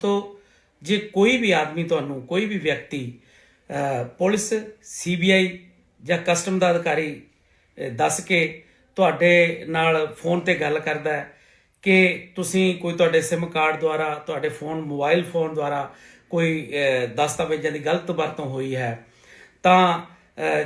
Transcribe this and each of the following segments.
ਤੋ ਜੇ ਕੋਈ ਵੀ ਆਦਮੀ ਤੁਹਾਨੂੰ ਕੋਈ ਵੀ ਵਿਅਕਤੀ ਅਹ, ਪੁਲਿਸ ਸੀਬੀਆਈ ਜਾਂ ਕਸਟਮ ਦਾ ਅਧਿਕਾਰੀ ਦੱਸ ਕੇ ਤੁਹਾਡੇ ਨਾਲ ਫੋਨ ਤੇ ਗੱਲ ਕਰਦਾ ਹੈ ਕਿ ਤੁਸੀਂ ਕੋਈ ਤੁਹਾਡੇ SIM ਕਾਰਡ ਦੁਆਰਾ ਤੁਹਾਡੇ ਫੋਨ ਮੋਬਾਈਲ ਫੋਨ ਦੁਆਰਾ ਕੋਈ ਦਸਤਾਵੇਜ਼ਾਂ ਦੀ ਗਲਤ ਵਰਤੋਂ ਹੋਈ ਹੈ ਤਾਂ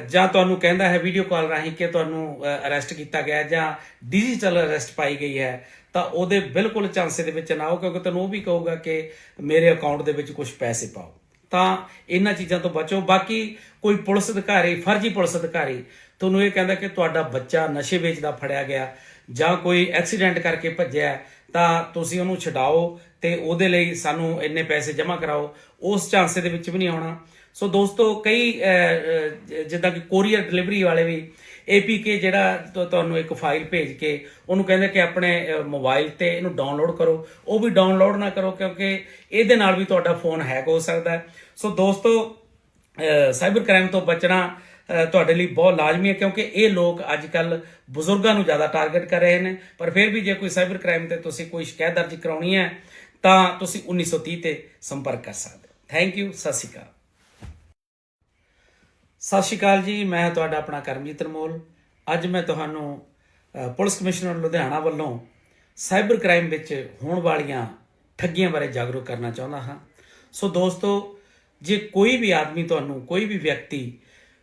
ਜਾਂ ਤੁਹਾਨੂੰ ਕਹਿੰਦਾ ਹੈ ਵੀਡੀਓ ਕਾਲ ਰਾਹੀਂ ਕਿ ਤੁਹਾਨੂੰ ਅਰੈਸਟ ਕੀਤਾ ਗਿਆ ਜਾਂ ਡਿਜੀਟਲ ਅਰੈਸਟ ਪਾਈ ਗਈ ਹੈ, ਤਾਂ ਉਹਦੇ ਬਿਲਕੁਲ ਚਾਂਸੇ ਦੇ ਵਿੱਚ ਨਾ ਆਓ, ਕਿਉਂਕਿ ਤੁਹਾਨੂੰ ਉਹ ਵੀ ਕਹੂਗਾ ਕਿ ਮੇਰੇ ਅਕਾਊਂਟ ਦੇ ਵਿੱਚ ਕੁਝ ਪੈਸੇ ਪਾਓ। ਤਾਂ ਇਹਨਾਂ ਚੀਜ਼ਾਂ ਤੋਂ ਬਚੋ। ਬਾਕੀ ਕੋਈ ਪੁਲਿਸ ਅਧਿਕਾਰੀ, ਫਰਜ਼ੀ ਪੁਲਿਸ ਅਧਿਕਾਰੀ ਤੁਹਾਨੂੰ ਇਹ ਕਹਿੰਦਾ ਕਿ ਤੁਹਾਡਾ ਬੱਚਾ ਨਸ਼ੇ ਵੇਚਦਾ ਫੜਿਆ ਗਿਆ ਜਾਂ ਕੋਈ ਐਕਸੀਡੈਂਟ ਕਰਕੇ ਭੱਜਿਆ ਤਾਂ ਤੁਸੀਂ ਉਹਨੂੰ ਛਡਾਓ ਤੇ ਉਹਦੇ ਲਈ ਸਾਨੂੰ ਇੰਨੇ ਪੈਸੇ ਜਮ੍ਹਾਂ ਕਰਾਓ। ਉਸ ਚਾਂਸੇ ਦੇ ਵਿੱਚ ਵੀ ਨਹੀਂ ਆਉਣਾ। ਸੋ ਦੋਸਤੋ, ਕਈ ਜਿੱਦਾਂ ਕਿ ਕੋਰੀਅਰ ਡਿਲੀਵਰੀ ਵਾਲੇ ਵੀ APK ਜਿਹੜਾ ਤੁਹਾਨੂੰ ਇੱਕ ਫਾਈਲ ਭੇਜ ਕੇ ਉਹਨੂੰ ਕਹਿੰਦੇ ਕਿ ਆਪਣੇ ਮੋਬਾਈਲ ਤੇ ਇਹਨੂੰ ਡਾਊਨਲੋਡ ਕਰੋ। ਉਹ ਵੀ ਡਾਊਨਲੋਡ ਨਾ ਕਰੋ ਕਿਉਂਕਿ ਇਹਦੇ ਨਾਲ ਵੀ ਤੁਹਾਡਾ ਫੋਨ ਹੈਕ ਹੋ ਸਕਦਾ ਸੋ ਦੋਸਤੋ ਸਾਈਬਰ ਕ੍ਰਾਈਮ ਤੋਂ ਬਚਣਾ ਤੁਹਾਡੇ ਲਈ ਬਹੁਤ ਲਾਜ਼ਮੀ ਹੈ ਕਿਉਂਕਿ ਇਹ ਲੋਕ ਅੱਜ ਕੱਲ ਬਜ਼ੁਰਗਾਂ ਨੂੰ ਜ਼ਿਆਦਾ ਟਾਰਗੇਟ ਕਰ ਰਹੇ ਨੇ। ਪਰ ਫਿਰ ਵੀ ਜੇ ਕੋਈ ਸਾਈਬਰ ਕ੍ਰਾਈਮ ਤੇ ਤੁਸੀਂ ਕੋਈ ਸ਼ਿਕਾਇਤ ਦਰਜ ਕਰਾਉਣੀ ਹੈ, ਤਾਂ ਤੁਸੀਂ 1930 ਤੇ ਸੰਪਰਕ ਕਰ ਸਕਦੇ ਹੋ। ਥੈਂਕ ਯੂ ਸਤਿ ਸ਼੍ਰੀ ਅਕਾਲ। ਸਤਿ ਸ਼੍ਰੀ ਅਕਾਲ ਜੀ ਮੈਂ ਤੁਹਾਡਾ ਆਪਣਾ ਕਰਮਜੀਤ ਅਨਮੋਲ। ਅੱਜ ਮੈਂ ਤੁਹਾਨੂੰ ਪੁਲਿਸ ਕਮਿਸ਼ਨਰ ਲੁਧਿਆਣਾ ਵੱਲੋਂ ਸਾਈਬਰ ਕ੍ਰਾਈਮ ਵਿੱਚ ਹੋਣ ਵਾਲੀਆਂ ਠੱਗੀਆਂ ਬਾਰੇ ਜਾਗਰੂਕ ਕਰਨਾ ਚਾਹੁੰਦਾ ਹਾਂ। ਸੋ ਦੋਸਤੋ ਜੇ ਕੋਈ ਵੀ ਆਦਮੀ ਤੁਹਾਨੂੰ ਕੋਈ ਵੀ ਵਿਅਕਤੀ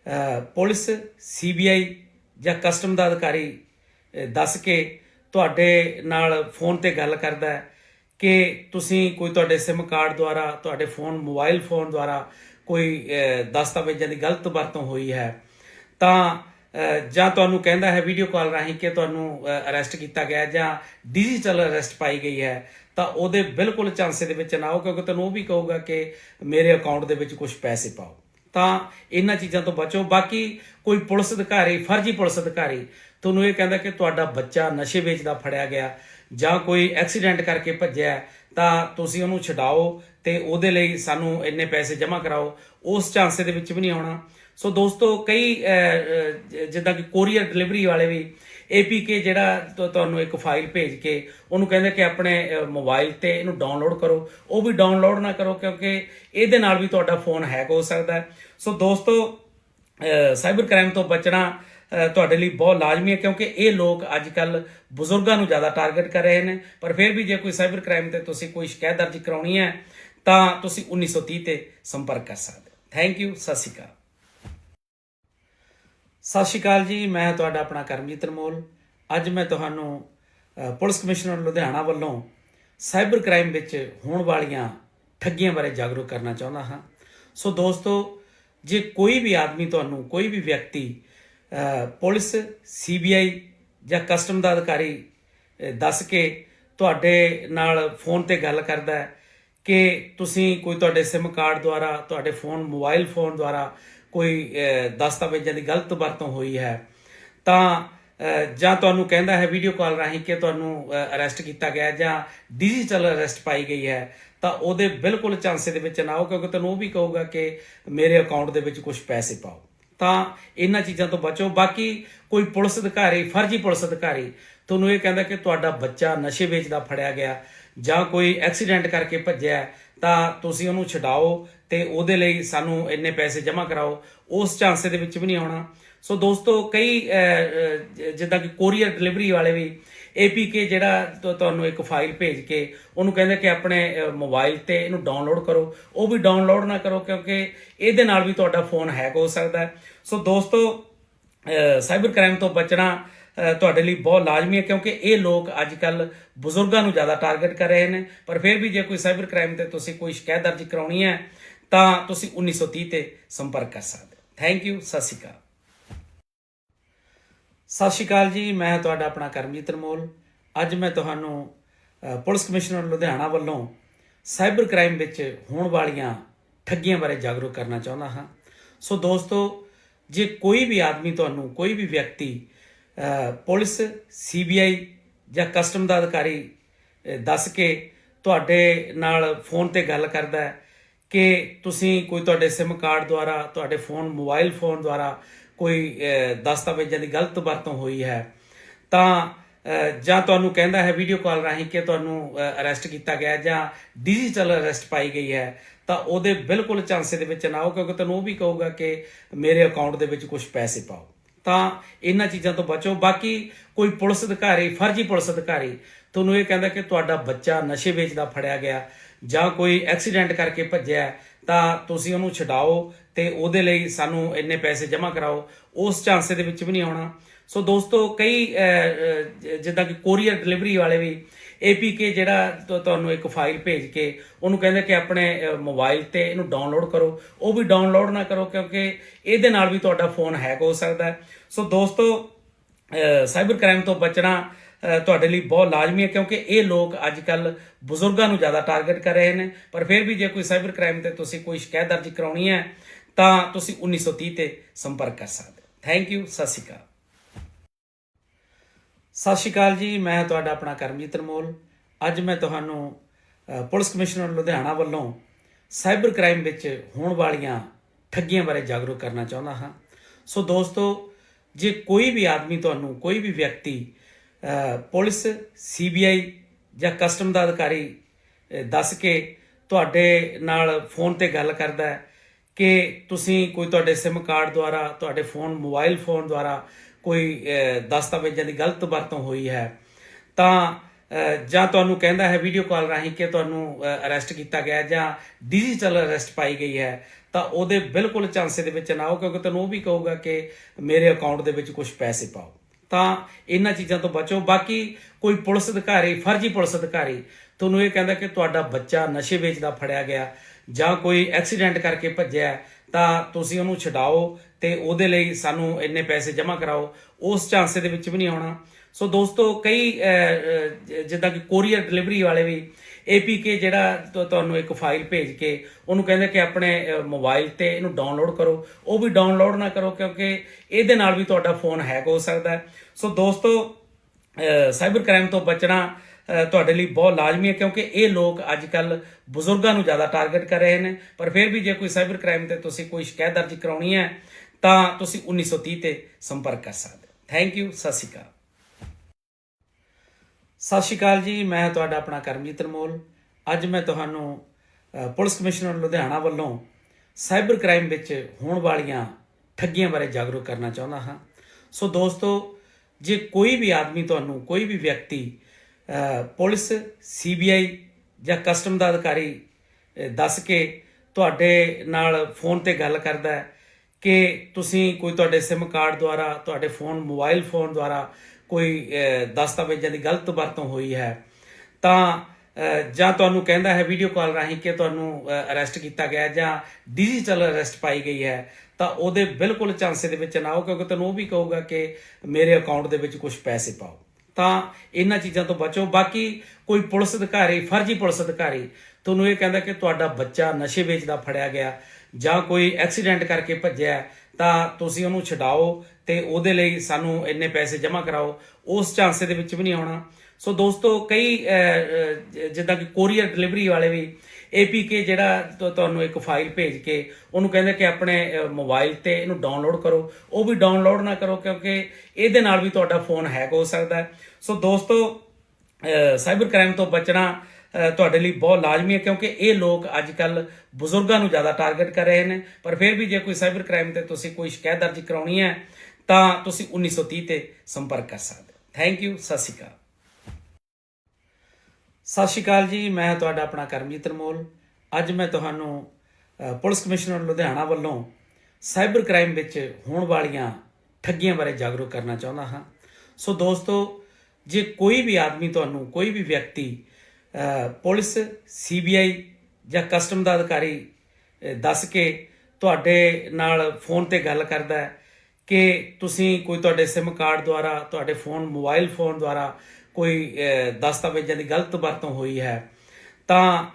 ਅ, ਪੁਲਿਸ ਸੀਬੀਆਈ ਜਾਂ ਕਸਟਮ ਦਾ ਅਧਿਕਾਰੀ ਦੱਸ ਕੇ ਤੁਹਾਡੇ ਨਾਲ ਫੋਨ ਤੇ ਗੱਲ ਕਰਦਾ ਹੈ ਕਿ ਤੁਸੀਂ ਕੋਈ ਤੁਹਾਡੇ SIM ਕਾਰਡ ਦੁਆਰਾ ਤੁਹਾਡੇ ਫੋਨ ਮੋਬਾਈਲ ਫੋਨ ਦੁਆਰਾ ਕੋਈ ਦਸਤਾਵੇਜ਼ਾਂ ਦੀ ਗਲਤ ਵਰਤੋਂ ਹੋਈ ਹੈ, ਤਾਂ ਜਾਂ ਤੁਹਾਨੂੰ ਕਹਿੰਦਾ ਹੈ ਵੀਡੀਓ ਕਾਲ ਰਾਹੀਂ ਕਿ ਤੁਹਾਨੂੰ ਅਰੈਸਟ ਕੀਤਾ ਗਿਆ ਜਾਂ ਡਿਜੀਟਲ ਅਰੈਸਟ ਪਾਈ ਗਈ ਹੈ, ਤਾਂ ਉਹਦੇ ਬਿਲਕੁਲ ਚਾਂਸੇ ਦੇ ਵਿੱਚ ਨਾ ਆਓ, ਕਿਉਂਕਿ ਤੁਹਾਨੂੰ ਉਹ ਵੀ ਕਹੂਗਾ ਕਿ ਮੇਰੇ ਅਕਾਊਂਟ ਦੇ ਵਿੱਚ ਕੁਝ ਪੈਸੇ ਪਾਓ। ਤਾਂ ਇਹਨਾਂ ਚੀਜ਼ਾਂ ਤੋਂ ਬਚੋ। ਬਾਕੀ ਕੋਈ ਪੁਲਿਸ ਅਧਿਕਾਰੀ, ਫਰਜ਼ੀ ਪੁਲਿਸ ਅਧਿਕਾਰੀ ਤੁਹਾਨੂੰ ਇਹ ਕਹਿੰਦਾ ਕਿ ਤੁਹਾਡਾ ਬੱਚਾ ਨਸ਼ੇ ਵੇਚਦਾ ਫੜਿਆ ਗਿਆ ਜਾਂ ਕੋਈ ਐਕਸੀਡੈਂਟ ਕਰਕੇ ਭੱਜਿਆ ਤਾਂ ਤੁਸੀਂ ਉਹਨੂੰ ਛਡਾਓ ਤੇ ਉਹਦੇ ਲਈ ਸਾਨੂੰ ਇੰਨੇ ਪੈਸੇ ਜਮ੍ਹਾਂ ਕਰਾਓ। ਉਸ ਚਾਂਸੇ ਦੇ ਵਿੱਚ ਵੀ ਨਹੀਂ ਆਉਣਾ। ਸੋ ਦੋਸਤੋ, ਕਈ ਜਿੱਦਾਂ ਕਿ ਕੋਰੀਅਰ ਡਿਲੀਵਰੀ ਵਾਲੇ ਵੀ APK ਜਿਹੜਾ ਤੁਹਾਨੂੰ ਇੱਕ ਫਾਈਲ ਭੇਜ ਕੇ ਉਹਨੂੰ ਕਹਿੰਦੇ ਕਿ ਆਪਣੇ ਮੋਬਾਈਲ ਤੇ ਇਹਨੂੰ ਡਾਊਨਲੋਡ ਕਰੋ। ਉਹ ਵੀ ਡਾਊਨਲੋਡ ਨਾ ਕਰੋ ਕਿਉਂਕਿ ਇਹਦੇ ਨਾਲ ਵੀ ਤੁਹਾਡਾ ਫੋਨ ਹੈਕ ਹੋ ਸਕਦਾ ਸੋ ਦੋਸਤੋ ਸਾਈਬਰ ਕ੍ਰਾਈਮ ਤੋਂ ਬਚਣਾ ਤੁਹਾਡੇ ਲਈ ਬਹੁਤ ਲਾਜ਼ਮੀ ਹੈ, ਕਿਉਂਕਿ ਇਹ ਲੋਕ ਅੱਜ ਕੱਲ ਬਜ਼ੁਰਗਾਂ ਨੂੰ ਜ਼ਿਆਦਾ ਟਾਰਗੇਟ ਕਰ ਰਹੇ ਨੇ। ਪਰ ਫਿਰ ਵੀ ਜੇ ਕੋਈ ਸਾਈਬਰ ਕ੍ਰਾਈਮ ਤੇ ਤੁਸੀਂ ਕੋਈ ਸ਼ਿਕਾਇਤ ਦਰਜ ਕਰਾਉਣੀ ਹੈ, ਤਾਂ ਤੁਸੀਂ 1930 ਤੇ ਸੰਪਰਕ ਕਰ ਸਕਦੇ ਹੋ। ਥੈਂਕ ਯੂ ਸਤਿ ਸ਼੍ਰੀ ਅਕਾਲ। ਸਤਿ ਸ਼੍ਰੀ ਅਕਾਲ ਜੀ, ਮੈਂ ਤੁਹਾਡਾ ਆਪਣਾ ਕਰਮਜੀਤ ਅਨਮੋਲ ਅੱਜ ਮੈਂ ਤੁਹਾਨੂੰ ਪੁਲਿਸ ਕਮਿਸ਼ਨਰ ਲੁਧਿਆਣਾ ਵੱਲੋਂ ਸਾਈਬਰ ਕ੍ਰਾਈਮ ਵਿੱਚ ਹੋਣ ਵਾਲੀਆਂ ਠੱਗੀਆਂ ਬਾਰੇ ਜਾਗਰੂਕ ਕਰਨਾ ਚਾਹੁੰਦਾ ਹਾਂ। ਸੋ ਦੋਸਤੋ, ਜੇ ਕੋਈ ਵੀ ਆਦਮੀ ਤੁਹਾਨੂੰ, ਕੋਈ ਵੀ ਵਿਅਕਤੀ ਪੁਲਿਸ ਸੀਬੀਆਈ ਜਾਂ ਕਸਟਮ ਦਾ ਅਧਿਕਾਰੀ ਦੱਸ ਕੇ ਤੁਹਾਡੇ ਨਾਲ ਫੋਨ ਤੇ ਗੱਲ ਕਰਦਾ ਹੈ ਕਿ ਤੁਸੀਂ ਕੋਈ ਤੁਹਾਡੇ SIM ਕਾਰਡ ਦੁਆਰਾ, ਤੁਹਾਡੇ ਫੋਨ ਮੋਬਾਈਲ ਫੋਨ ਦੁਆਰਾ ਕੋਈ ਦਸਤਾਵੇਜ਼ਾਂ ਦੀ ਗਲਤ ਵਰਤੋਂ ਹੋਈ ਹੈ, ਤਾਂ ਜਾਂ ਤੁਹਾਨੂੰ ਕਹਿੰਦਾ ਹੈ ਵੀਡੀਓ ਕਾਲ ਰਾਹੀਂ ਕਿ ਤੁਹਾਨੂੰ ਅਰੈਸਟ ਕੀਤਾ ਗਿਆ ਜਾਂ ਡਿਜੀਟਲ ਅਰੈਸਟ ਪਾਈ ਗਈ ਹੈ, ਤਾਂ ਉਹਦੇ ਬਿਲਕੁਲ ਚਾਂਸੇ ਦੇ ਵਿੱਚ ਨਾ ਆਓ ਕਿਉਂਕਿ ਤੁਹਾਨੂੰ ਉਹ ਵੀ ਕਹੂਗਾ ਕਿ ਮੇਰੇ ਅਕਾਊਂਟ ਦੇ ਵਿੱਚ ਕੁਝ ਪੈਸੇ ਪਾਓ। ਤਾਂ ਇਹਨਾਂ ਚੀਜ਼ਾਂ ਤੋਂ ਬਚੋ। ਬਾਕੀ ਕੋਈ ਪੁਲਿਸ ਅਧਿਕਾਰੀ, ਫਰਜ਼ੀ ਪੁਲਿਸ ਅਧਿਕਾਰੀ, ਤੁਹਾਨੂੰ ਇਹ ਕਹਿੰਦਾ ਕਿ ਤੁਹਾਡਾ ਬੱਚਾ ਨਸ਼ੇ ਵੇਚਦਾ ਫੜਿਆ ਗਿਆ ਜਾਂ ਕੋਈ ਐਕਸੀਡੈਂਟ ਕਰਕੇ ਭੱਜਿਆ ਤਾਂ ਤੁਸੀਂ ਉਹਨੂੰ ਛਡਾਓ ਤੇ ਉਹਦੇ ਲਈ ਸਾਨੂੰ ਇੰਨੇ ਪੈਸੇ ਜਮ੍ਹਾਂ ਕਰਾਓ। ਉਸ ਝਾਂਸੇ ਦੇ ਵਿੱਚ ਵੀ ਨਹੀਂ ਆਉਣਾ। ਸੋ ਦੋਸਤੋ, ਕਈ ਜਿੱਦਾਂ ਕਿ ਕੋਰੀਅਰ ਡਿਲੀਵਰੀ ਵਾਲੇ ਵੀ APK ਜਿਹੜਾ ਤੁਹਾਨੂੰ ਇੱਕ ਫਾਈਲ ਭੇਜ ਕੇ ਉਹਨੂੰ ਕਹਿੰਦੇ ਕਿ ਆਪਣੇ ਮੋਬਾਈਲ ਤੇ ਇਹਨੂੰ ਡਾਊਨਲੋਡ ਕਰੋ। ਉਹ ਵੀ ਡਾਊਨਲੋਡ ਨਾ ਕਰੋ ਕਿਉਂਕਿ ਇਹਦੇ ਨਾਲ ਵੀ ਤੁਹਾਡਾ ਫੋਨ ਹੈਕ ਹੋ ਸਕਦਾ ਹੈ। ਸੋ ਦੋਸਤੋ ਸਾਈਬਰ ਕ੍ਰਾਈਮ ਤੋਂ ਬਚਣਾ ਤੁਹਾਡੇ ਲਈ ਬਹੁਤ ਲਾਜ਼ਮੀ ਹੈ ਕਿਉਂਕਿ ਇਹ ਲੋਕ ਅੱਜ ਕੱਲ ਬਜ਼ੁਰਗਾਂ ਨੂੰ ਜ਼ਿਆਦਾ ਟਾਰਗੇਟ ਕਰ ਰਹੇ ਨੇ। ਪਰ ਫਿਰ ਵੀ ਜੇ ਕੋਈ ਸਾਈਬਰ ਕ੍ਰਾਈਮ ਤੇ ਤੁਸੀਂ ਕੋਈ ਸ਼ਿਕਾਇਤ ਦਰਜ ਕਰਾਉਣੀ ਹੈ, ਤਾਂ ਤੁਸੀਂ 1930 ਤੇ ਸੰਪਰਕ ਕਰ ਸਕਦੇ ਹੋ। ਥੈਂਕ ਯੂ ਸਤਿ ਸ਼੍ਰੀ ਅਕਾਲ। ਸਤਿ ਸ਼੍ਰੀ ਅਕਾਲ ਜੀ ਮੈਂ ਤੁਹਾਡਾ ਆਪਣਾ ਕਰਮਜੀਤ ਅਨਮੋਲ। ਅੱਜ ਮੈਂ ਤੁਹਾਨੂੰ ਪੁਲਿਸ ਕਮਿਸ਼ਨਰ ਲੁਧਿਆਣਾ ਵੱਲੋਂ ਸਾਈਬਰ ਕ੍ਰਾਈਮ ਵਿੱਚ ਹੋਣ ਵਾਲੀਆਂ ਠੱਗੀਆਂ ਬਾਰੇ ਜਾਗਰੂਕ ਕਰਨਾ ਚਾਹੁੰਦਾ ਹਾਂ। ਸੋ ਦੋਸਤੋ ਜੇ ਕੋਈ ਵੀ ਆਦਮੀ ਤੁਹਾਨੂੰ ਕੋਈ ਵੀ ਵਿਅਕਤੀ ਅ, ਪੁਲਿਸ ਸੀਬੀਆਈ ਜਾਂ ਕਸਟਮ ਦਾ ਅਧਿਕਾਰੀ ਦੱਸ ਕੇ ਤੁਹਾਡੇ ਨਾਲ ਫੋਨ ਤੇ ਗੱਲ ਕਰਦਾ ਹੈ ਕਿ ਤੁਸੀਂ ਕੋਈ ਤੁਹਾਡੇ SIM ਕਾਰਡ ਦੁਆਰਾ ਤੁਹਾਡੇ ਫੋਨ ਮੋਬਾਈਲ ਫੋਨ ਦੁਆਰਾ ਕੋਈ ਦਸਤਾਵੇਜ਼ਾਂ ਦੀ ਗਲਤ ਵਰਤੋਂ ਹੋਈ ਹੈ, ਤਾਂ ਜਾਂ ਤੁਹਾਨੂੰ ਕਹਿੰਦਾ ਹੈ ਵੀਡੀਓ ਕਾਲ ਰਾਹੀਂ ਕਿ ਤੁਹਾਨੂੰ ਅਰੈਸਟ ਕੀਤਾ ਗਿਆ ਜਾਂ ਡਿਜੀਟਲ ਅਰੈਸਟ ਪਾਈ ਗਈ ਹੈ, ਤਾਂ ਉਹਦੇ ਬਿਲਕੁਲ ਚਾਂਸੇ ਦੇ ਵਿੱਚ ਨਾ ਆਓ ਕਿਉਂਕਿ ਤੁਹਾਨੂੰ ਉਹ ਵੀ ਕਹੂਗਾ ਕਿ ਮੇਰੇ ਅਕਾਊਂਟ ਦੇ ਵਿੱਚ ਕੁਝ ਪੈਸੇ ਪਾਓ। ਤਾਂ ਇਹਨਾਂ ਚੀਜ਼ਾਂ ਤੋਂ ਬਚੋ। ਬਾਕੀ ਕੋਈ ਪੁਲਿਸ ਅਧਿਕਾਰੀ, ਫਰਜ਼ੀ ਪੁਲਿਸ ਅਧਿਕਾਰੀ, ਤੁਹਾਨੂੰ ਇਹ ਕਹਿੰਦਾ ਕਿ ਤੁਹਾਡਾ ਬੱਚਾ ਨਸ਼ੇ ਵੇਚਦਾ ਫੜਿਆ ਗਿਆ ਜਾਂ ਕੋਈ ਐਕਸੀਡੈਂਟ ਕਰਕੇ ਭੱਜਿਆ ਤਾਂ ਤੁਸੀਂ ਉਹਨੂੰ ਛਡਾਓ ਤੇ ਉਹਦੇ ਲਈ ਸਾਨੂੰ ਇੰਨੇ ਪੈਸੇ ਜਮ੍ਹਾਂ ਕਰਾਓ। ਉਸ ਚਾਂਸੇ ਦੇ ਵਿੱਚ ਵੀ ਨਹੀਂ ਆਉਣਾ। ਸੋ ਦੋਸਤੋ ਕਈ ਜਿੱਦਾਂ ਕਿ ਕੋਰੀਅਰ ਡਿਲੀਵਰੀ ਵਾਲੇ ਵੀ APK ਜਿਹੜਾ ਤੁਹਾਨੂੰ ਇੱਕ ਫਾਈਲ ਭੇਜ ਕੇ ਉਹਨੂੰ ਕਹਿੰਦੇ ਕਿ ਆਪਣੇ ਅਹ, ਮੋਬਾਈਲ ਤੇ ਇਹਨੂੰ ਡਾਊਨਲੋਡ ਕਰੋ। ਉਹ ਵੀ ਡਾਊਨਲੋਡ ਨਾ ਕਰੋ ਕਿਉਂਕਿ ਇਹਦੇ ਨਾਲ ਵੀ ਤੁਹਾਡਾ ਫੋਨ ਹੈਕ ਹੋ ਸਕਦਾ ਸੋ ਦੋਸਤੋ ਸਾਈਬਰ ਕ੍ਰਾਈਮ ਤੋਂ ਬਚਣਾ ਤੁਹਾਡੇ ਲਈ ਬਹੁਤ ਲਾਜ਼ਮੀ ਹੈ, ਕਿਉਂਕਿ ਇਹ ਲੋਕ ਅੱਜ ਕੱਲ ਬਜ਼ੁਰਗਾਂ ਨੂੰ ਜ਼ਿਆਦਾ ਟਾਰਗੇਟ ਕਰ ਰਹੇ ਨੇ। ਪਰ ਫਿਰ ਵੀ ਜੇ ਕੋਈ ਸਾਈਬਰ ਕ੍ਰਾਈਮ ਤੇ ਤੁਸੀਂ ਕੋਈ ਸ਼ਿਕਾਇਤ ਦਰਜ ਕਰਾਉਣੀ ਹੈ, ਤਾਂ ਤੁਸੀਂ 1930 ਤੇ ਸੰਪਰਕ ਕਰ ਸਕਦੇ ਹੋ। ਥੈਂਕ ਯੂ ਸਤਿ ਸ਼੍ਰੀ ਅਕਾਲ। ਸਤਿ ਸ਼੍ਰੀ ਅਕਾਲ ਜੀ, ਮੈਂ ਤੁਹਾਡਾ ਆਪਣਾ ਕਰਮਜੀਤ ਅਨਮੋਲ ਅੱਜ ਮੈਂ ਤੁਹਾਨੂੰ ਪੁਲਿਸ ਕਮਿਸ਼ਨਰ ਲੁਧਿਆਣਾ ਵੱਲੋਂ ਸਾਈਬਰ ਕ੍ਰਾਈਮ ਵਿੱਚ ਹੋਣ ਵਾਲੀਆਂ ਠੱਗੀਆਂ ਬਾਰੇ ਜਾਗਰੂਕ ਕਰਨਾ ਚਾਹੁੰਦਾ ਹਾਂ। ਸੋ ਦੋਸਤੋ, ਜੇ ਕੋਈ ਵੀ ਆਦਮੀ ਤੁਹਾਨੂੰ, ਕੋਈ ਵੀ ਵਿਅਕਤੀ ਪੁਲਿਸ ਸੀਬੀਆਈ ਜਾਂ ਕਸਟਮ ਦਾ ਅਧਿਕਾਰੀ ਦੱਸ ਕੇ ਤੁਹਾਡੇ ਨਾਲ ਫੋਨ ਤੇ ਗੱਲ ਕਰਦਾ ਹੈ ਕਿ ਤੁਸੀਂ ਕੋਈ ਤੁਹਾਡੇ SIM ਕਾਰਡ ਦੁਆਰਾ, ਤੁਹਾਡੇ ਫੋਨ ਮੋਬਾਈਲ ਫੋਨ ਦੁਆਰਾ ਕੋਈ ਦਸਤਾਵੇਜ਼ਾਂ ਦੀ ਗਲਤ ਵਰਤੋਂ ਹੋਈ ਹੈ, ਤਾਂ ਜਾਂ ਤੁਹਾਨੂੰ ਕਹਿੰਦਾ ਹੈ ਵੀਡੀਓ ਕਾਲ ਰਾਹੀਂ ਕਿ ਤੁਹਾਨੂੰ ਅਰੈਸਟ ਕੀਤਾ ਗਿਆ ਜਾਂ ਡਿਜੀਟਲ ਅਰੈਸਟ ਪਾਈ ਗਈ ਹੈ, ਤਾਂ ਉਹਦੇ ਬਿਲਕੁਲ ਚਾਂਸੇ ਦੇ ਵਿੱਚ ਨਾ ਆਓ ਕਿਉਂਕਿ ਤੁਹਾਨੂੰ ਉਹ ਵੀ ਕਹੂਗਾ ਕਿ ਮੇਰੇ ਅਕਾਊਂਟ ਦੇ ਵਿੱਚ ਕੁਝ ਪੈਸੇ ਪਾਓ। ਤਾਂ ਇਹਨਾਂ ਚੀਜ਼ਾਂ ਤੋਂ ਬਚੋ। ਬਾਕੀ ਕੋਈ ਪੁਲਿਸ ਅਧਿਕਾਰੀ, ਫਰਜ਼ੀ ਪੁਲਿਸ ਅਧਿਕਾਰੀ, ਤੁਹਾਨੂੰ ਇਹ ਕਹਿੰਦਾ ਕਿ ਤੁਹਾਡਾ ਬੱਚਾ ਨਸ਼ੇ ਵੇਚਦਾ ਫੜਿਆ ਗਿਆ ਜਾਂ ਕੋਈ ਐਕਸੀਡੈਂਟ ਕਰਕੇ ਭੱਜਿਆ ਤਾਂ ਤੁਸੀਂ ਉਹਨੂੰ ਛਡਾਓ ਤੇ ਉਹਦੇ ਲਈ ਸਾਨੂੰ ਇੰਨੇ ਪੈਸੇ ਜਮ੍ਹਾਂ ਕਰਾਓ। ਉਸ ਚਾਂਸੇ ਦੇ ਵਿੱਚ ਵੀ ਨਹੀਂ ਆਉਣਾ। ਸੋ ਦੋਸਤੋ, ਕਈ ਜਿੱਦਾਂ ਕਿ ਕੋਰੀਅਰ ਡਿਲੀਵਰੀ ਵਾਲੇ ਵੀ APK ਜਿਹੜਾ ਤੁਹਾਨੂੰ ਇੱਕ ਫਾਈਲ ਭੇਜ ਕੇ ਉਹਨੂੰ ਕਹਿੰਦੇ ਕਿ ਆਪਣੇ ਮੋਬਾਈਲ ਤੇ ਇਹਨੂੰ ਡਾਊਨਲੋਡ ਕਰੋ। ਉਹ ਵੀ ਡਾਊਨਲੋਡ ਨਾ ਕਰੋ ਕਿਉਂਕਿ ਇਹਦੇ ਨਾਲ ਵੀ ਤੁਹਾਡਾ ਫੋਨ ਹੈਕ ਹੋ ਸਕਦਾ ਹੈ। ਸੋ ਦੋਸਤੋ ਸਾਈਬਰ ਕ੍ਰਾਈਮ ਤੋਂ ਬਚਣਾ ਤੁਹਾਡੇ ਲਈ ਬਹੁਤ ਲਾਜ਼ਮੀ ਹੈ ਕਿਉਂਕਿ ਇਹ ਲੋਕ ਅੱਜ ਕੱਲ ਬਜ਼ੁਰਗਾਂ ਨੂੰ ਜ਼ਿਆਦਾ ਟਾਰਗੇਟ ਕਰ ਰਹੇ ਨੇ। ਪਰ ਫਿਰ ਵੀ ਜੇ ਕੋਈ ਸਾਈਬਰ ਕ੍ਰਾਈਮ ਤੇ ਤੁਸੀਂ ਕੋਈ ਸ਼ਿਕਾਇਤ ਦਰਜ ਕਰਾਉਣੀ ਹੈ, ਤਾਂ ਤੁਸੀਂ 1930 ਤੇ ਸੰਪਰਕ ਕਰ ਸਕਦੇ ਹੋ। ਥੈਂਕ ਯੂ ਸਤਿ ਸ਼੍ਰੀ ਅਕਾਲ। ਸਤਿ ਸ਼੍ਰੀ ਅਕਾਲ ਜੀ ਮੈਂ ਤੁਹਾਡਾ ਆਪਣਾ ਕਰਮਜੀਤ ਅਨਮੋਲ। ਅੱਜ ਮੈਂ ਤੁਹਾਨੂੰ ਪੁਲਿਸ ਕਮਿਸ਼ਨਰ ਲੁਧਿਆਣਾ ਵੱਲੋਂ ਸਾਈਬਰ ਕ੍ਰਾਈਮ ਵਿੱਚ ਹੋਣ ਵਾਲੀਆਂ ਠੱਗੀਆਂ ਬਾਰੇ ਜਾਗਰੂਕ ਕਰਨਾ ਚਾਹੁੰਦਾ ਹਾਂ। ਸੋ ਦੋਸਤੋ ਜੇ ਕੋਈ ਵੀ ਆਦਮੀ ਤੁਹਾਨੂੰ ਕੋਈ ਵੀ ਵਿਅਕਤੀ ਅ, ਪੁਲਿਸ ਸੀਬੀਆਈ ਜਾਂ ਕਸਟਮ ਦਾ ਅਧਿਕਾਰੀ ਦੱਸ ਕੇ ਤੁਹਾਡੇ ਨਾਲ ਫੋਨ ਤੇ ਗੱਲ ਕਰਦਾ ਹੈ ਕਿ ਤੁਸੀਂ ਕੋਈ ਤੁਹਾਡੇ SIM ਕਾਰਡ ਦੁਆਰਾ ਤੁਹਾਡੇ ਫੋਨ ਮੋਬਾਈਲ ਫੋਨ ਦੁਆਰਾ ਕੋਈ ਦਸਤਾਵੇਜ਼ਾਂ ਦੀ ਗਲਤ ਵਰਤੋਂ ਹੋਈ ਹੈ, ਤਾਂ ਜਾਂ ਤੁਹਾਨੂੰ ਕਹਿੰਦਾ ਹੈ ਵੀਡੀਓ ਕਾਲ ਰਾਹੀਂ ਕਿ ਤੁਹਾਨੂੰ ਅਰੈਸਟ ਕੀਤਾ ਗਿਆ ਜਾਂ ਡਿਜੀਟਲ ਅਰੈਸਟ ਪਾਈ ਗਈ ਹੈ, ਤਾਂ ਉਹਦੇ ਬਿਲਕੁਲ ਚਾਂਸੇ ਦੇ ਵਿੱਚ ਨਾ ਆਓ ਕਿਉਂਕਿ ਤੁਹਾਨੂੰ ਉਹ ਵੀ ਕਹੂਗਾ ਕਿ ਮੇਰੇ ਅਕਾਊਂਟ ਦੇ ਵਿੱਚ ਕੁਝ ਪੈਸੇ ਪਾਓ। ਤਾਂ, ਇਹਨਾਂ ਚੀਜ਼ਾਂ ਤੋਂ ਬਚੋ। ਬਾਕੀ ਕੋਈ ਪੁਲਿਸ ਅਧਿਕਾਰੀ, ਫਰਜ਼ੀ ਪੁਲਿਸ ਅਧਿਕਾਰੀ ਤੁਹਾਨੂੰ ਇਹ ਕਹਿੰਦਾ ਕਿ ਤੁਹਾਡਾ ਬੱਚਾ ਨਸ਼ੇ ਵੇਚਦਾ ਫੜਿਆ ਗਿਆ ਜਾਂ ਕੋਈ ਐਕਸੀਡੈਂਟ ਕਰਕੇ ਭੱਜਿਆ ਤਾਂ ਤੁਸੀਂ ਉਹਨੂੰ ਛਡਾਓ ਤੇ ਉਹਦੇ ਲਈ ਸਾਨੂੰ ਇੰਨੇ ਪੈਸੇ ਜਮ੍ਹਾਂ ਕਰਾਓ। ਉਸ ਚਾਂਸੇ ਦੇ ਵਿੱਚ ਵੀ ਨਹੀਂ ਆਉਣਾ। ਸੋ ਦੋਸਤੋ ਕਈ ਜਿੱਦਾਂ ਕਿ ਕੋਰੀਅਰ ਡਿਲੀਵਰੀ ਵਾਲੇ ਵੀ APK ਜਿਹੜਾ ਤੁਹਾਨੂੰ ਇੱਕ ਫਾਈਲ ਭੇਜ ਕੇ ਉਹਨੂੰ ਕਹਿੰਦੇ ਕਿ ਆਪਣੇ ਅਹ, ਮੋਬਾਈਲ ਤੇ ਇਹਨੂੰ ਡਾਊਨਲੋਡ ਕਰੋ। ਉਹ ਵੀ ਡਾਊਨਲੋਡ ਨਾ ਕਰੋ ਕਿਉਂਕਿ ਇਹਦੇ ਨਾਲ ਵੀ ਤੁਹਾਡਾ ਫੋਨ ਹੈਕ ਹੋ ਸਕਦਾ ਸੋ ਦੋਸਤੋ ਸਾਈਬਰ ਕ੍ਰਾਈਮ ਤੋਂ ਬਚਣਾ ਤੁਹਾਡੇ ਲਈ ਬਹੁਤ ਲਾਜ਼ਮੀ ਹੈ, ਕਿਉਂਕਿ ਇਹ ਲੋਕ ਅੱਜ ਕੱਲ ਬਜ਼ੁਰਗਾਂ ਨੂੰ ਜ਼ਿਆਦਾ ਟਾਰਗੇਟ ਕਰ ਰਹੇ ਨੇ। ਪਰ ਫਿਰ ਵੀ ਜੇ ਕੋਈ ਸਾਈਬਰ ਕ੍ਰਾਈਮ ਤੇ ਤੁਸੀਂ ਕੋਈ ਸ਼ਿਕਾਇਤ ਦਰਜ ਕਰਾਉਣੀ ਹੈ, ਤਾਂ ਤੁਸੀਂ 1930 ਤੇ ਸੰਪਰਕ ਕਰ ਸਕਦੇ ਹੋ। ਥੈਂਕ ਯੂ ਸਤਿ ਸ਼੍ਰੀ ਅਕਾਲ। ਸਤਿ ਸ਼੍ਰੀ ਅਕਾਲ ਜੀ, ਮੈਂ ਤੁਹਾਡਾ ਆਪਣਾ ਕਰਮਜੀਤ ਅਨਮੋਲ ਅੱਜ ਮੈਂ ਤੁਹਾਨੂੰ ਪੁਲਿਸ ਕਮਿਸ਼ਨਰ ਲੁਧਿਆਣਾ ਵੱਲੋਂ ਸਾਈਬਰ ਕ੍ਰਾਈਮ ਵਿੱਚ ਹੋਣ ਵਾਲੀਆਂ ਠੱਗੀਆਂ ਬਾਰੇ ਜਾਗਰੂਕ ਕਰਨਾ ਚਾਹੁੰਦਾ ਹਾਂ। ਸੋ ਦੋਸਤੋ, ਜੇ ਕੋਈ ਵੀ ਆਦਮੀ ਤੁਹਾਨੂੰ, ਕੋਈ ਵੀ ਵਿਅਕਤੀ ਪੁਲਿਸ ਸੀਬੀਆਈ ਜਾਂ ਕਸਟਮ ਦਾ ਅਧਿਕਾਰੀ ਦੱਸ ਕੇ ਤੁਹਾਡੇ ਨਾਲ ਫੋਨ ਤੇ ਗੱਲ ਕਰਦਾ ਹੈ ਕਿ ਤੁਸੀਂ ਕੋਈ ਤੁਹਾਡੇ SIM ਕਾਰਡ ਦੁਆਰਾ, ਤੁਹਾਡੇ ਫੋਨ ਮੋਬਾਈਲ ਫੋਨ ਦੁਆਰਾ ਕੋਈ ਦਸਤਾਵੇਜ਼ਾਂ ਦੀ ਗਲਤ ਵਰਤੋਂ ਹੋਈ ਹੈ, ਤਾਂ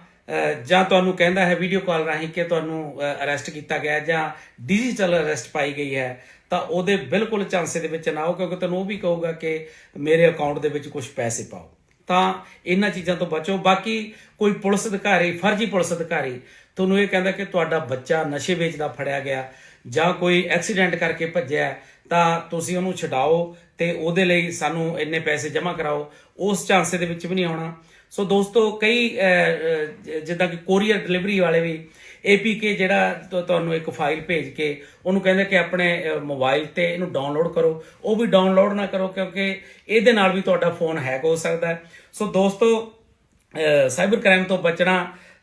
ਜਾਂ ਤੁਹਾਨੂੰ ਕਹਿੰਦਾ ਹੈ ਵੀਡੀਓ ਕਾਲ ਰਾਹੀਂ ਕਿ ਤੁਹਾਨੂੰ ਅਰੈਸਟ ਕੀਤਾ ਗਿਆ ਜਾਂ ਡਿਜੀਟਲ ਅਰੈਸਟ ਪਾਈ ਗਈ ਹੈ, ਤਾਂ ਉਹਦੇ ਬਿਲਕੁਲ ਚਾਂਸੇ ਦੇ ਵਿੱਚ ਨਾ ਆਓ ਕਿਉਂਕਿ ਤੁਹਾਨੂੰ ਉਹ ਵੀ ਕਹੂਗਾ ਕਿ ਮੇਰੇ ਅਕਾਊਂਟ ਦੇ ਵਿੱਚ ਕੁਝ ਪੈਸੇ ਪਾਓ। ਤਾਂ ਇਹਨਾਂ ਚੀਜ਼ਾਂ ਤੋਂ ਬਚੋ। ਬਾਕੀ ਕੋਈ ਪੁਲਿਸ ਅਧਿਕਾਰੀ, ਫਰਜ਼ੀ ਪੁਲਿਸ ਅਧਿਕਾਰੀ, ਤੁਹਾਨੂੰ ਇਹ ਕਹਿੰਦਾ ਕਿ ਤੁਹਾਡਾ ਬੱਚਾ ਨਸ਼ੇ ਵੇਚਦਾ ਫੜਿਆ ਗਿਆ ਜਾਂ ਕੋਈ ਐਕਸੀਡੈਂਟ ਕਰਕੇ ਭੱਜਿਆ ਤਾਂ ਤੁਸੀਂ ਉਹਨੂੰ ਛਡਾਓ ਤੇ ਉਹਦੇ ਲਈ ਸਾਨੂੰ ਇੰਨੇ ਪੈਸੇ ਜਮ੍ਹਾਂ ਕਰਾਓ। ਉਸ ਝਾਂਸੇ ਦੇ ਵਿੱਚ ਵੀ ਨਹੀਂ ਆਉਣਾ। ਸੋ ਦੋਸਤੋ, ਕਈ ਜਿੱਦਾਂ ਕਿ ਕੋਰੀਅਰ ਡਿਲੀਵਰੀ ਵਾਲੇ ਵੀ APK ਜਿਹੜਾ ਤੁਹਾਨੂੰ ਇੱਕ ਫਾਈਲ ਭੇਜ ਕੇ ਉਹਨੂੰ ਕਹਿੰਦੇ ਕਿ ਆਪਣੇ ਮੋਬਾਈਲ ਤੇ ਇਹਨੂੰ ਡਾਊਨਲੋਡ ਕਰੋ। ਉਹ ਵੀ ਡਾਊਨਲੋਡ ਨਾ ਕਰੋ ਕਿਉਂਕਿ ਇਹਦੇ ਨਾਲ ਵੀ ਤੁਹਾਡਾ ਫੋਨ ਹੈਕ ਹੋ ਸਕਦਾ ਹੈ। ਸੋ ਦੋਸਤੋ ਸਾਈਬਰ ਕ੍ਰਾਈਮ ਤੋਂ ਬਚਣਾ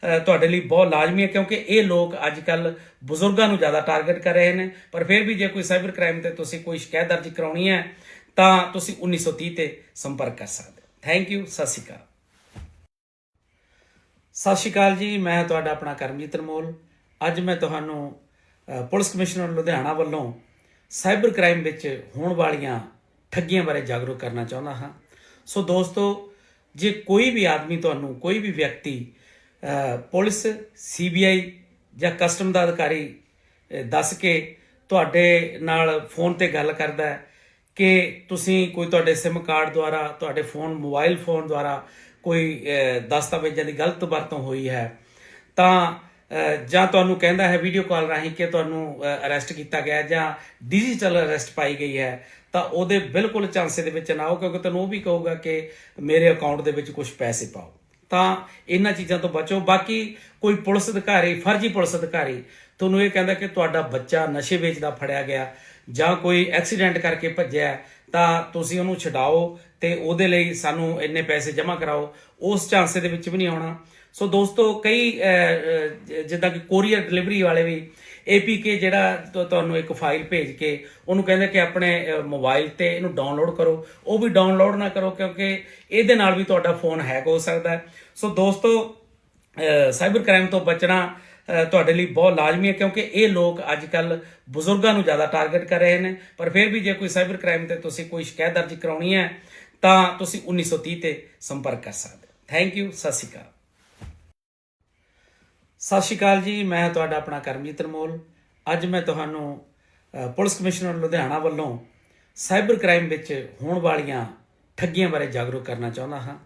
ਤੁਹਾਡੇ ਲਈ ਬਹੁਤ ਲਾਜ਼ਮੀ ਹੈ ਕਿਉਂਕਿ ਇਹ ਲੋਕ ਅੱਜ ਕੱਲ ਬਜ਼ੁਰਗਾਂ ਨੂੰ ਜ਼ਿਆਦਾ ਟਾਰਗੇਟ ਕਰ ਰਹੇ ਨੇ। ਪਰ ਫਿਰ ਵੀ ਜੇ ਕੋਈ ਸਾਈਬਰ ਕ੍ਰਾਈਮ ਤੇ ਤੁਸੀਂ ਕੋਈ ਸ਼ਿਕਾਇਤ ਦਰਜ ਕਰਾਉਣੀ ਹੈ, ਤਾਂ ਤੁਸੀਂ 1930 ਤੇ ਸੰਪਰਕ ਕਰ ਸਕਦੇ ਹੋ। ਥੈਂਕ ਯੂ ਸਤਿ ਸ਼੍ਰੀ ਅਕਾਲ। ਸਤਿ ਸ਼੍ਰੀ ਅਕਾਲ ਜੀ ਮੈਂ ਤੁਹਾਡਾ ਆਪਣਾ ਕਰਮਜੀਤ ਅਨਮੋਲ ਅੱਜ ਮੈਂ ਤੁਹਾਨੂੰ ਪੁਲਿਸ ਕਮਿਸ਼ਨਰ ਲੁਧਿਆਣਾ ਵੱਲੋਂ ਸਾਈਬਰ ਕ੍ਰਾਈਮ ਵਿੱਚ ਹੋਣ ਵਾਲੀਆਂ ਠੱਗੀਆਂ ਬਾਰੇ ਜਾਗਰੂਕ ਕਰਨਾ ਚਾਹੁੰਦਾ ਹਾਂ। ਸੋ ਦੋਸਤੋ ਜੇ ਕੋਈ ਵੀ ਆਦਮੀ ਤੁਹਾਨੂੰ ਕੋਈ ਵੀ ਵਿਅਕਤੀ ਅ, ਪੁਲਿਸ ਸੀਬੀਆਈ ਜਾਂ ਕਸਟਮ ਦਾ ਅਧਿਕਾਰੀ ਦੱਸ ਕੇ ਤੁਹਾਡੇ ਨਾਲ ਫੋਨ ਤੇ ਗੱਲ ਕਰਦਾ ਹੈ ਕਿ ਤੁਸੀਂ ਕੋਈ ਤੁਹਾਡੇ SIM ਕਾਰਡ ਦੁਆਰਾ ਤੁਹਾਡੇ ਫੋਨ ਮੋਬਾਈਲ ਫੋਨ ਦੁਆਰਾ ਕੋਈ ਅਹ, ਦਸਤਾਵੇਜ਼ਾਂ ਦੀ ਗਲਤ ਵਰਤੋਂ ਹੋਈ ਹੈ ਤਾਂ ਜਾਂ ਤੁਹਾਨੂੰ ਕਹਿੰਦਾ ਹੈ ਵੀਡੀਓ ਕਾਲ ਰਾਹੀਂ ਕਿ ਤੁਹਾਨੂੰ ਅਰੈਸਟ ਕੀਤਾ ਗਿਆ ਜਾਂ ਡਿਜੀਟਲ ਅਰੈਸਟ ਪਾਈ ਗਈ ਹੈ ਤਾਂ ਉਹਦੇ ਬਿਲਕੁਲ ਚਾਂਸੇ ਦੇ ਵਿੱਚ ਨਾ ਆਓ ਕਿਉਂਕਿ ਤੁਹਾਨੂੰ ਉਹ ਵੀ ਕਹੂਗਾ ਕਿ ਮੇਰੇ ਅਕਾਊਂਟ ਦੇ ਵਿੱਚ ਕੁਝ ਪੈਸੇ ਪਾਓ। ਤਾਂ ਇਹਨਾਂ ਚੀਜ਼ਾਂ ਤੋਂ ਬਚੋ। ਬਾਕੀ ਕੋਈ ਪੁਲਿਸ ਅਧਿਕਾਰੀ ਫਰਜ਼ੀ ਪੁਲਿਸ ਅਧਿਕਾਰੀ ਤੁਹਾਨੂੰ ਇਹ ਕਹਿੰਦਾ ਕਿ ਤੁਹਾਡਾ ਬੱਚਾ ਨਸ਼ੇ ਵੇਚਦਾ ਫੜਿਆ ਗਿਆ ਜਾਂ ਕੋਈ ਐਕਸੀਡੈਂਟ ਕਰਕੇ ਭੱਜਿਆ ਤਾਂ ਤੁਸੀਂ ਉਹਨੂੰ ਛਡਾਓ ਤੇ ਉਹਦੇ ਲਈ ਸਾਨੂੰ ਇੰਨੇ ਪੈਸੇ ਜਮ੍ਹਾਂ ਕਰਾਓ। ਉਸ ਚਾਂਸੇ ਦੇ ਵਿੱਚ ਵੀ ਨਹੀਂ ਆਉਣਾ। ਸੋ ਦੋਸਤੋ ਕਈ ਜਿੱਦਾਂ ਕਿ ਕੋਰੀਅਰ ਡਿਲੀਵਰੀ ਵਾਲੇ ਵੀ APK ਜਿਹੜਾ ਤੁਹਾਨੂੰ ਇੱਕ ਫਾਈਲ ਭੇਜ ਕੇ ਉਹਨੂੰ ਕਹਿੰਦੇ ਕਿ ਆਪਣੇ ਅਹ, ਮੋਬਾਈਲ ਤੇ ਇਹਨੂੰ ਡਾਊਨਲੋਡ ਕਰੋ। ਉਹ ਵੀ ਡਾਊਨਲੋਡ ਨਾ ਕਰੋ ਕਿਉਂਕਿ ਇਹਦੇ ਨਾਲ ਵੀ ਤੁਹਾਡਾ ਫੋਨ ਹੈਕ ਹੋ ਸਕਦਾ ਸੋ ਦੋਸਤੋ ਸਾਈਬਰ ਕ੍ਰਾਈਮ ਤੋਂ ਬਚਣਾ ਤੁਹਾਡੇ ਲਈ ਬਹੁਤ ਲਾਜ਼ਮੀ ਹੈ, ਕਿਉਂਕਿ ਇਹ ਲੋਕ ਅੱਜ ਕੱਲ ਬਜ਼ੁਰਗਾਂ ਨੂੰ ਜ਼ਿਆਦਾ ਟਾਰਗੇਟ ਕਰ ਰਹੇ ਨੇ। ਪਰ ਫਿਰ ਵੀ ਜੇ ਕੋਈ ਸਾਈਬਰ ਕ੍ਰਾਈਮ ਤੇ ਤੁਸੀਂ ਕੋਈ ਸ਼ਿਕਾਇਤ ਦਰਜ ਕਰਾਉਣੀ ਹੈ, ਤਾਂ ਤੁਸੀਂ 1930 ਤੇ ਸੰਪਰਕ ਕਰ ਸਕਦੇ ਹੋ। ਥੈਂਕ ਯੂ ਸਤਿ ਸ਼੍ਰੀ ਅਕਾਲ। ਸਤਿ ਸ਼੍ਰੀ ਅਕਾਲ ਜੀ, ਮੈਂ ਤੁਹਾਡਾ ਆਪਣਾ ਕਰਮਜੀਤ ਅਨਮੋਲ। ਅੱਜ ਮੈਂ ਤੁਹਾਨੂੰ ਪੁਲਿਸ ਕਮਿਸ਼ਨਰ ਲੁਧਿਆਣਾ ਵੱਲੋਂ ਸਾਈਬਰ ਕ੍ਰਾਈਮ ਵਿੱਚ ਹੋਣ ਵਾਲੀਆਂ ਠੱਗੀਆਂ ਬਾਰੇ ਜਾਗਰੂਕ ਕਰਨਾ ਚਾਹੁੰਦਾ ਹਾਂ।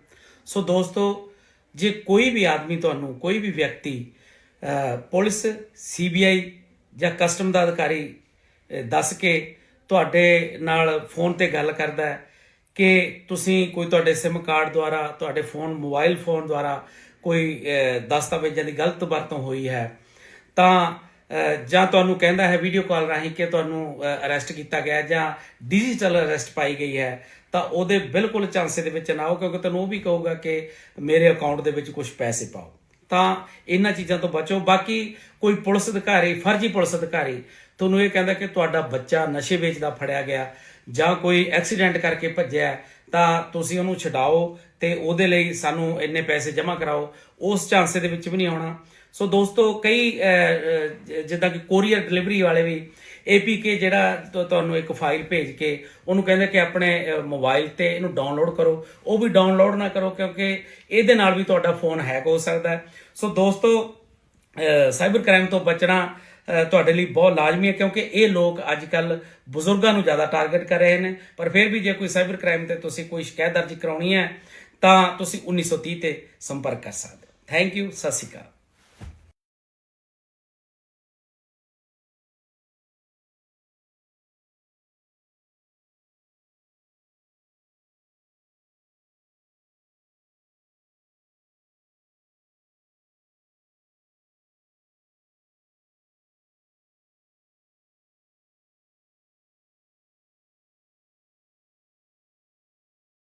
ਸੋ ਦੋਸਤੋ, ਜੇ ਕੋਈ ਵੀ ਆਦਮੀ ਤੁਹਾਨੂੰ, ਕੋਈ ਵੀ ਵਿਅਕਤੀ ਪੁਲਿਸ ਸੀਬੀਆਈ ਜਾਂ ਕਸਟਮ ਦਾ ਅਧਿਕਾਰੀ ਦੱਸ ਕੇ ਤੁਹਾਡੇ ਨਾਲ ਫੋਨ ਤੇ ਗੱਲ ਕਰਦਾ ਹੈ ਕਿ ਤੁਸੀਂ ਕੋਈ ਤੁਹਾਡੇ SIM ਕਾਰਡ ਦੁਆਰਾ, ਤੁਹਾਡੇ ਫੋਨ ਮੋਬਾਈਲ ਫੋਨ ਦੁਆਰਾ ਕੋਈ ਦਸਤਾਵੇਜ਼ਾਂ ਦੀ ਗਲਤ ਵਰਤੋਂ ਹੋਈ ਹੈ, ਤਾਂ ਜਾਂ ਤੁਹਾਨੂੰ ਕਹਿੰਦਾ ਹੈ ਵੀਡੀਓ ਕਾਲ ਰਾਹੀਂ ਕਿ ਤੁਹਾਨੂੰ ਅਰੈਸਟ ਕੀਤਾ ਗਿਆ ਜਾਂ ਡਿਜੀਟਲ ਅਰੈਸਟ ਪਾਈ ਗਈ ਹੈ, ਤਾਂ ਉਹਦੇ ਬਿਲਕੁਲ ਚਾਂਸੇ ਦੇ ਵਿੱਚ ਨਾ ਆਓ ਕਿਉਂਕਿ ਤੁਹਾਨੂੰ ਉਹ ਵੀ ਕਹੂਗਾ ਕਿ ਮੇਰੇ ਅਕਾਊਂਟ ਦੇ ਵਿੱਚ ਕੁਝ ਪੈਸੇ ਪਾਓ। ਤਾਂ ਇਹਨਾਂ ਚੀਜ਼ਾਂ ਤੋਂ ਬਚੋ। ਬਾਕੀ ਕੋਈ ਪੁਲਿਸ ਅਧਿਕਾਰੀ, ਫਰਜ਼ੀ ਪੁਲਿਸ ਅਧਿਕਾਰੀ, ਤੁਹਾਨੂੰ ਇਹ ਕਹਿੰਦਾ ਕਿ ਤੁਹਾਡਾ ਬੱਚਾ ਨਸ਼ੇ ਵੇਚਦਾ ਫੜਿਆ ਗਿਆ ਜਾਂ ਕੋਈ ਐਕਸੀਡੈਂਟ ਕਰਕੇ ਭੱਜਿਆ, ਤਾਂ ਤੁਸੀਂ ਉਹਨੂੰ ਛਡਾਓ ਤੇ ਉਹਦੇ ਲਈ ਸਾਨੂੰ ਇੰਨੇ ਪੈਸੇ ਜਮ੍ਹਾਂ ਕਰਾਓ। ਉਸ ਚਾਂਸੇ ਦੇ ਵਿੱਚ ਵੀ ਨਹੀਂ ਆਉਣਾ। ਸੋ ਦੋਸਤੋ, ਕਈ ਜਿੱਦਾਂ ਕਿ ਕੋਰੀਅਰ ਡਿਲੀਵਰੀ ਵਾਲੇ ਵੀ APK ਜਿਹੜਾ ਤੁਹਾਨੂੰ ਇੱਕ ਫਾਈਲ ਭੇਜ ਕੇ ਉਹਨੂੰ ਕਹਿੰਦੇ ਕਿ ਆਪਣੇ ਮੋਬਾਈਲ ਤੇ ਇਹਨੂੰ ਡਾਊਨਲੋਡ ਕਰੋ। ਉਹ ਵੀ ਡਾਊਨਲੋਡ ਨਾ ਕਰੋ ਕਿਉਂਕਿ ਇਹਦੇ ਨਾਲ ਵੀ ਤੁਹਾਡਾ ਫੋਨ ਹੈਕ ਹੋ ਸਕਦਾ ਹੈ। ਸੋ ਦੋਸਤੋ ਸਾਈਬਰ ਕ੍ਰਾਈਮ ਤੋਂ ਬਚਣਾ ਤੁਹਾਡੇ ਲਈ ਬਹੁਤ ਲਾਜ਼ਮੀ ਹੈ ਕਿਉਂਕਿ ਇਹ ਲੋਕ ਅੱਜ ਕੱਲ ਬਜ਼ੁਰਗਾਂ ਨੂੰ ਜ਼ਿਆਦਾ ਟਾਰਗੇਟ ਕਰ ਰਹੇ ਨੇ। ਪਰ ਫਿਰ ਵੀ ਜੇ ਕੋਈ ਸਾਈਬਰ ਕ੍ਰਾਈਮ ਤੇ ਤੁਸੀਂ ਕੋਈ ਸ਼ਿਕਾਇਤ ਦਰਜ ਕਰਾਉਣੀ ਹੈ, ਤਾਂ ਤੁਸੀਂ 1930 ਤੇ ਸੰਪਰਕ ਕਰ ਸਕਦੇ ਹੋ। ਥੈਂਕ ਯੂ ਸਤਿ ਸ਼੍ਰੀ ਅਕਾਲ।